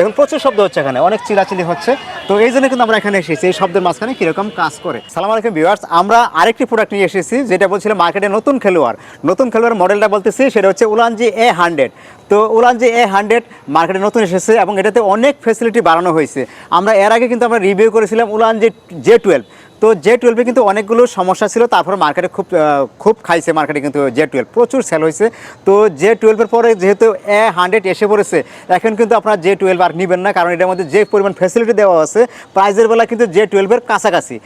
দেখুন, প্রচুর শব্দ হচ্ছে এখানে, অনেক চিরাচিলি হচ্ছে। তো এই জন্য কিন্তু আমরা এখানে এসেছি, এই শব্দের মাঝখানে কীরকম কাজ করে। সালাম আলাইকুম ভিউয়ার্স আমরা আরেকটি প্রোডাক্ট নিয়ে এসেছি, যেটা বলছিল মার্কেটে নতুন খেলোয়াড়। নতুন খেলোয়াড় মডেলটা বলতেছি, সেটা হচ্ছে উলানজি এ হান্ড্রেড তো উলানজি এ হান্ড্রেড মার্কেটে নতুন এসেছে এবং এটাতে অনেক ফেসিলিটি বাড়ানো হয়েছে। আমরা এর আগে কিন্তু আমরা রিভিউ করেছিলাম উলানজি জে টুয়েলভ তো জে টুয়েলভে কিন্তু অনেকগুলো সমস্যা ছিল, তারপর মার্কেটে খুব খুব খাইছে মার্কেটে কিন্তু জে টুয়েলভ প্রচুর সেল হয়েছে। তো জে টুয়েলভের পরে যেহেতু এ হান্ড্রেড এসে পড়েছে, এখন কিন্তু আপনারা জে টুয়েলভ আর নেবেন না, কারণ এটার মধ্যে যে পরিমাণ ফ্যাসিলিটি দেওয়া আছে প্রাইজের বেলা কিন্তু জে টুয়েলভের কাছাকাছি।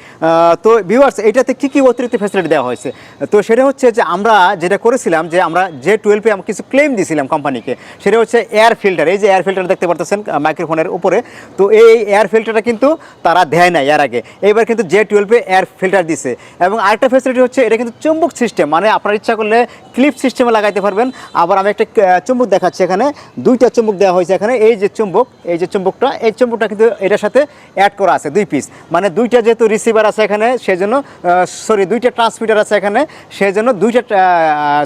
তো ভিউয়ার্স এটাতে কী কী অতিরিক্ত ফ্যাসিলিটি দেওয়া হয়েছে? তো সেটা হচ্ছে যে আমরা যেটা করেছিলাম যে আমরা জে টুয়েলভে আমরা কিছু ক্লেম দিয়েছিলাম কোম্পানিকে সেটা হচ্ছে এয়ার ফিল্টার এই যে এয়ার ফিল্টার দেখতে পারতেছেন মাইক্রোফোনের উপরে। তো এই এয়ার ফিল্টারটা কিন্তু তারা দেয় না এর আগে। এইবার কিন্তু জে টুয়েলভে এয়ার ফিল্টার দিছে। এবং আরেকটা ফেসিলিটি হচ্ছে, এটা কিন্তু চুম্বক সিস্টেম মানে আপনার ইচ্ছা করলে ক্লিপ সিস্টেমে লাগাইতে পারবেন। আবার আমি একটা চুম্বক দেখাচ্ছি এখানে। দুইটা চুম্বক দেওয়া হয়েছে এখানে। এই যে চুম্বক, এই যে চুম্বকটা, এই চুম্বকটা কিন্তু এটার সাথে অ্যাড করা আছে দুই পিস মানে দুইটা যেহেতু রিসিভার আছে এখানে, সেজন্য সরি দুইটা ট্রান্সমিটার আছে এখানে। সেজন্য দুইটা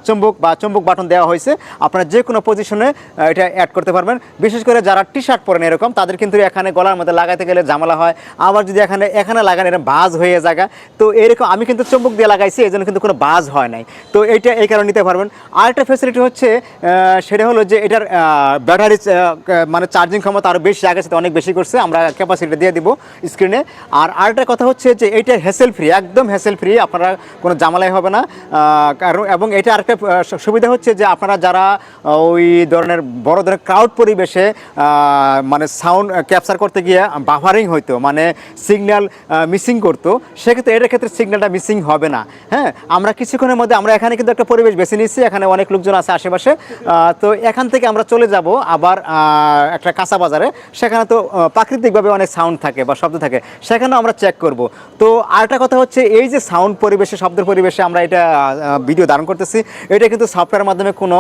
চুম্বক বা চুম্বক বাটন দেওয়া হয়েছে। আপনারা যে কোনো পজিশনে এটা অ্যাড করতে পারবেন। বিশেষ করে যারা টি শার্ট পরেন এরকম, তাদের কিন্তু এখানে গলার মধ্যে লাগাইতে গেলে ঝামেলা হয়। আবার যদি এখানে এখানে লাগান এটা বাজ হয়ে জায়গা তো এরকম আমি কিন্তু চুম্বক দিয়ে লাগাইছি এই জন্য কিন্তু কোনো বাজ হয় নাই। তো এইটা এই কারণে নিতে পারবেন। আরেকটা ফেসিলিটি হচ্ছে সেটা হলো যে এটার ব্যাটারি মানে চার্জিং ক্ষমতা আরও বেশি, আগের সাথে অনেক বেশি করছে। আমরা ক্যাপাসিটি দিয়ে দিব স্ক্রিনে আর আরেকটা কথা হচ্ছে যে এইটা হ্যাসেল ফ্রি একদম হ্যাসেল ফ্রি আপনারা কোনো জামালাই হবে না। কারণ, এবং এটা আরেকটা সুবিধা হচ্ছে যে আপনারা যারা ওই ধরনের বড় ধরনের ক্রাউড পরিবেশে মানে সাউন্ড ক্যাপচার করতে গিয়ে, বাফারিং হইতো মানে সিগন্যাল মিসিং করতো সেক্ষেত্রে এটার ক্ষেত্রে সিগন্যালটা মিসিং হবে না। হ্যাঁ আমরা কিছুক্ষণের মধ্যে আমরা এখানে কিন্তু একটা পরিবেশ বেছে নিচ্ছি এখানে অনেক লোকজন আছে আশেপাশে। তো এখান থেকে আমরা চলে যাব আবার একটা কাঁচা বাজারে। সেখানে তো প্রাকৃতিকভাবে অনেক সাউন্ড থাকে বা শব্দ থাকে, সেখানেও আমরা চেক করব। তো আরেকটা কথা হচ্ছে, এই যে সাউন্ড পরিবেশে, শব্দের পরিবেশে আমরা এটা ভিডিও ধারণ করতেছি, এটা কিন্তু সফটওয়্যারের মাধ্যমে কোনো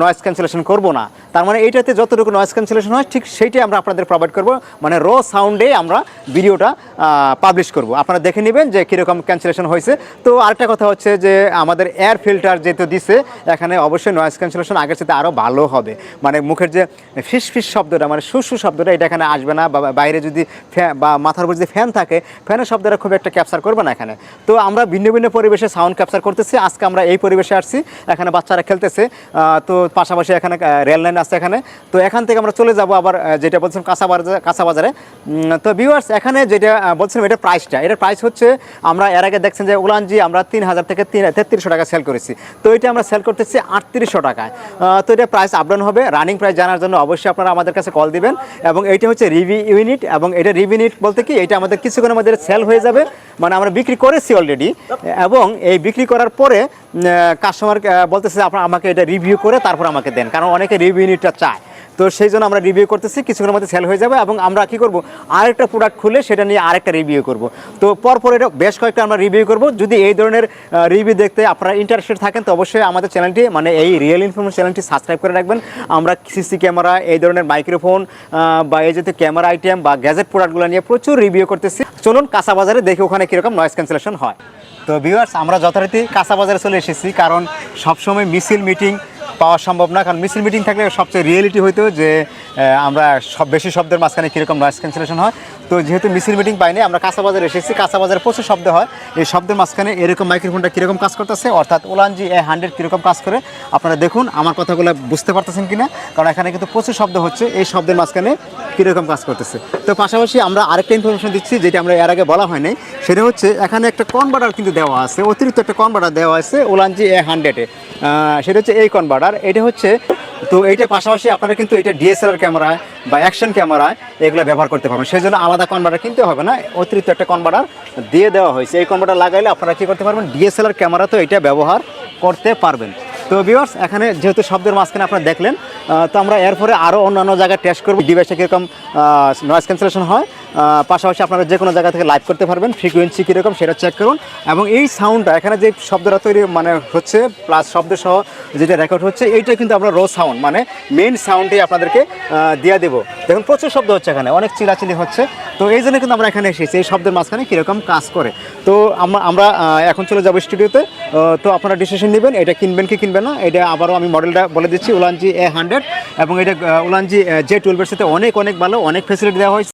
নয়েজ ক্যান্সেলেশন করব না। তার মানে এইটাতে যতটুকু নয়েজ ক্যান্সেলেশন হয়, ঠিক সেইটাই আমরা আপনাদের প্রোভাইড করব। মানে র সাউন্ডে আমরা ভিডিওটা পাবলিশ করব। আপনারা দেখে নেবেন যে কীরকম ক্যান্সেলেশন হয়েছে। তো আরেকটা কথা হচ্ছে যে আমাদের এয়ার ফিল্টার যেহেতু দিছে, এখানে অবশ্যই নয়েজ ক্যান্সেলেশন আগের সাথে আরও ভালো হবে। মানে মুখের যে ফিস ফিস শব্দটা মানে সুসু শব্দটা, এটা এখানে আসবে না। বা বাইরে যদি ফ্যান বা মাথার উপর যদি ফ্যান থাকে ফ্যানের শব্দটা খুব একটা ক্যাপচার করবে না এখানে। তো আমরা ভিন্ন ভিন্ন পরিবেশে সাউন্ড ক্যাপচার করতেছি। আজকে আমরা এই পরিবেশে আসছি। এখানে বাচ্চারা খেলতেছে। তো পাশাপাশি এখানে রেল লাইন আছে এখানে। তো এখান থেকে আমরা চলে যাব আবার যেটা বলছিলাম কাঁচা বাজার কাঁচা বাজারে। তো ভিউয়ার্স এখানে যেটা বলছিলাম এটা প্রাইসটা এটার প্রাইস হচ্ছে, আমরা এর আগে দেখছেন যে উলানজি আমরা তিন হাজার থেকে তিন, তেত্রিশশো টাকা সেল করেছি। তো এটা আমরা সেল করতেছি আটত্রিশশো টাকায়। তো এটা প্রাইস আপডাউন হবে। রানিং প্রাইস জানার জন্য অবশ্যই আপনারা আমাদের কাছে কল দিবেন। এবং এইটা হচ্ছে রিভি ইউনিট এবং এটা রিভি ইউনিট বলতে কি, এটা আমাদের কিছুক্ষণের মধ্যে সেল হয়ে যাবে। মানে আমরা বিক্রি করেছি অলরেডি এবং এই বিক্রি করার পরে কাস্টমার বলতেছে আপনার আমাকে এটা রিভিউ করে তারপর আমাকে দেন। কারণ অনেকে রিভিউ ইউনিটটা চায়। তো সেই জন্য আমরা রিভিউ করতেছি, কিছুক্ষণের মধ্যে সেল হয়ে যাবে এবং আমরা কি করব? আরেকটা প্রোডাক্ট খুলে সেটা নিয়ে আরেকটা রিভিউ করব। তো পরপর এটা বেশ কয়েকটা আমরা রিভিউ করব। যদি এই ধরনের রিভিউ দেখতে আপনারা ইন্টারেস্টেড থাকেন, তো অবশ্যই আমাদের চ্যানেলটি মানে এই রিয়েল ইনফরমেশন চ্যানেলটি সাবস্ক্রাইব করে রাখবেন। আমরা সিসি ক্যামেরা এই ধরনের মাইক্রোফোন বা এই জাতীয় ক্যামেরা আইটেম বা গ্যাজেট প্রোডাক্টগুলো নিয়ে প্রচুর রিভিউ করতেছি। চলুন কাঁচা বাজারে দেখি ওখানে কীরকম নয়েস ক্যান্সেলেশন হয়। তো ভিউয়ার্স আমরা যথারীতি কাঁচা বাজারে চলে এসেছি, কারণ সবসময় মিছিল মিটিং পাওয়া সম্ভব না, কারণ মিছিল মিটিং থাকলে সবচেয়ে রিয়েলিটি হইতো যে আমরা সব বেশি শব্দের মাঝখানে কীরকম নয়েজ ক্যান্সেলেশন হয়। তো যেহেতু মিছিল মিটিং পাইনি, আমরা কাঁচা বাজারে এসেছি। কাঁচা বাজারে প্রচুর শব্দ হয়। এই শব্দের মাঝখানে এরকম মাইক্রোফোনটা কীরকম কাজ করতেছে? অর্থাৎ ওলানজি এ হান্ড্রেড কীরকম কাজ করে? আপনারা দেখুন, আমার কথাগুলো বুঝতে পারতেছেন কিনা? কারণ এখানে কিন্তু প্রচুর শব্দ হচ্ছে। এই শব্দের মাঝখানে কীরকম কাজ করতেছে? তো পাশাপাশি আমরা আরেকটা ইনফরমেশন দিচ্ছি, যেটা আমরা এর আগে বলা হয়নি। সেটা হচ্ছে, এখানে একটা কনভার্টার কিন্তু দেওয়া আছে। অতিরিক্ত একটা কনভার্টার দেওয়া আছে ওলানজি এ হান্ড্রেডে সেটা হচ্ছে এই কনভার্টার এটা হচ্ছে, তো এইটার পাশাপাশি আপনারা কিন্তু এটা ডিএসএলআর ক্যামেরায় বা অ্যাকশন ক্যামেরায় এগুলো ব্যবহার করতে পারবেন। সেই জন্য আলাদা কনভার্টার কিনতে হবে না, অতিরিক্ত একটা কনভার্টার দিয়ে দেওয়া হয়েছে। এই কনভার্টার লাগাইলে আপনারা কী করতে পারবেন, ডিএসএলআর ক্যামেরা তো এটা ব্যবহার করতে পারবেন। তো ভিউয়ার্স এখানে যেহেতু শব্দের মাঝখানে আপনারা দেখলেন তো আমরা এরপরে আরও অন্যান্য জায়গায় টেস্ট করব। ডিভাইসে কীরকম নয়েজ ক্যান্সেলেশন হয় পাশাপাশি আপনারা যে কোনো জায়গা থেকে লাইভ করতে পারবেন ফ্রিকোয়েন্সি কীরকম সেটা চেক করুন এবং এই সাউন্ডটা এখানে যে শব্দটা তৈরি মানে হচ্ছে প্লাস শব্দ সহ যেটা রেকর্ড হচ্ছে, এইটা কিন্তু আমরা রো সাউন্ড মানে মেন সাউন্ডে আপনাদেরকে দিয়ে দেবো। দেখুন, প্রচুর শব্দ হচ্ছে এখানে, অনেক চিলাচিলি হচ্ছে। তো এই জন্য কিন্তু আমরা এখানে এসেছি, এই শব্দের মাঝখানে কীরকম কাজ করে। তো আমরা আমরা এখন চলে যাব স্টুডিওতে তো আপনারা ডিসিশন নেবেন, এটা কিনবেন কি কিনবেন না, এটা আবারও আমি মডেলটা বলে দিচ্ছি, উলানজি এ হান্ড্রেড এবং এটা উলানজি জে টুয়েলভের সাথে অনেক অনেক ভালো, অনেক ফেসিলিটি দেওয়া হয়েছে।